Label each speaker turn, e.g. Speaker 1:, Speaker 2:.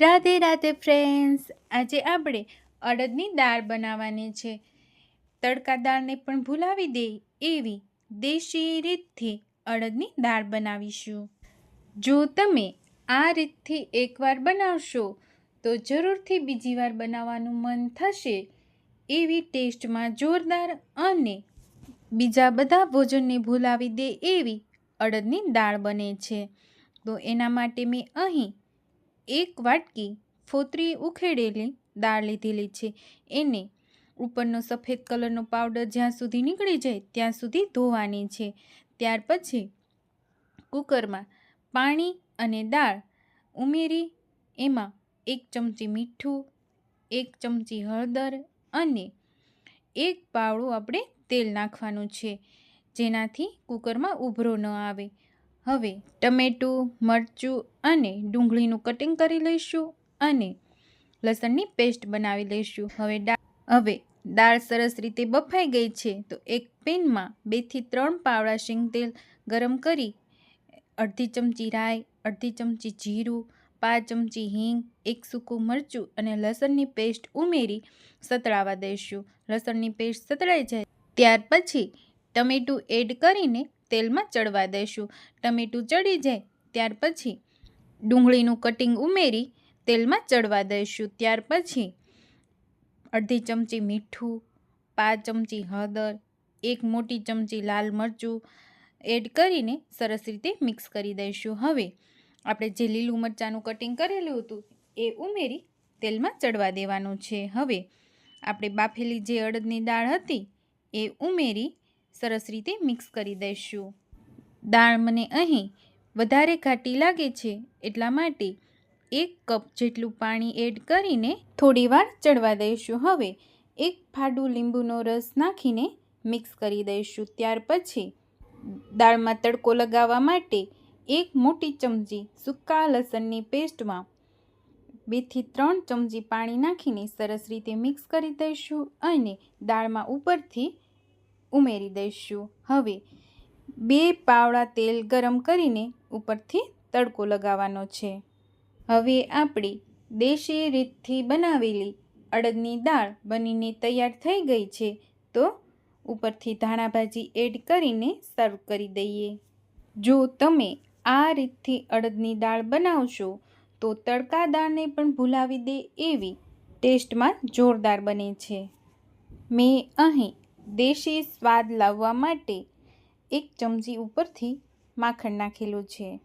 Speaker 1: Radhe Radhe friends આજે આપણે અડદની દાળ બનાવવાની છે. તડકા દાળને પણ ભૂલાવી દે એવી દેશી રીતથી અડદની દાળ બનાવીશું. જો તમે આ રીતથી એકવાર બનાવશો, તો જરૂરથી બીજી વાર બનાવવાનું મન થશે. એવી ટેસ્ટમાં જોરદાર અને બીજા બધા ભોજનને ભૂલાવી દે એવી અડદની દાળ બને છે. તો એના માટે મેં અહીં એક વાટકી ફોતરી ઉખેડેલી દાળ લીધેલી છે. એને ઉપરનો સફેદ કલરનો પાવડર જ્યાં સુધી નીકળી જાય ત્યાં સુધી ધોવાની છે. ત્યાર પછી કુકરમાં પાણી અને દાળ ઉમેરી, એમાં એક ચમચી મીઠું, એક ચમચી હળદર અને એક પાવડું આપણે તેલ નાખવાનું છે. જેનાથી કુકરમાં ઉભરો ન આવે. હવે ટમેટું, મરચું અને ડુંગળીનું કટિંગ કરી લઈશું અને લસણની પેસ્ટ બનાવી લઈશું. હવે હવે દાળ સરસ રીતે બફાઈ ગઈ છે, તો એક પેનમાં બેથી ત્રણ પાવડા શીંગ તેલ ગરમ કરી, અડધી ચમચી રાઈ, અડધી ચમચી જીરું, પાંચ ચમચી હિંગ, એક સૂકું મરચું અને લસણની પેસ્ટ ઉમેરી સતળાવા દઈશું. લસણની પેસ્ટ સતળાઈ જાય ત્યાર પછી ટમેટું એડ કરીને તેલમાં ચડવા દઈશું ટમેટું ચડી જાય, ત્યાર પછી ડુંગળીનું કટિંગ ઉમેરી તેલમાં ચડવા દઈશું ત્યાર પછી અડધી ચમચી મીઠું, પાંચ ચમચી હળદર, એક મોટી ચમચી લાલ મરચું એડ કરીને સરસ રીતે મિક્સ કરી દઈશું હવે આપણે જે લીલું મરચાંનું કટિંગ કરેલું હતું એ ઉમેરી તેલમાં ચડવા દેવાનું છે. હવે આપણે બાફેલી જે અડદની દાળ હતી એ ઉમેરી સરસ રીતે મિક્સ કરી દઈશું. દાળ મને અહીં વધારે ઘાટી લાગે છે એટલા માટે એક કપ જેટલું પાણી એડ કરીને થોડીવાર ચડવા દઈશું. હવે એક ફાડું લીંબુનો રસ નાખીને મિક્સ કરી દઈશું. ત્યાર પછી દાળમાં તડકો લગાવવા માટે એક મોટી ચમચી સૂકા લસણની પેસ્ટમાં બેથી ત્રણ ચમચી પાણી નાખીને સરસ રીતે મિક્સ કરી દઈશું અને દાળમાં ઉપરથી ઉમેરી દઈશું. હવે બે પાવડા તેલ ગરમ કરીને ઉપરથી તડકો લગાવવાનો છે. હવે આપણી દેશી રીતથી બનાવેલી અડદની દાળ બનીને તૈયાર થઈ ગઈ છે, તો ઉપરથી ધાણાભાજી એડ કરીને સર્વ કરી દઈએ. જો તમે આ રીતથી અડદની દાળ બનાવશો, તો તડકા દાળને પણ ભૂલાવી દે એવી ટેસ્ટમાં જોરદાર બને છે. મેં અહીં દેશી સ્વાદ લાવવા માટે એક ચમચી ઉપરથી માખણ નાખેલું છે.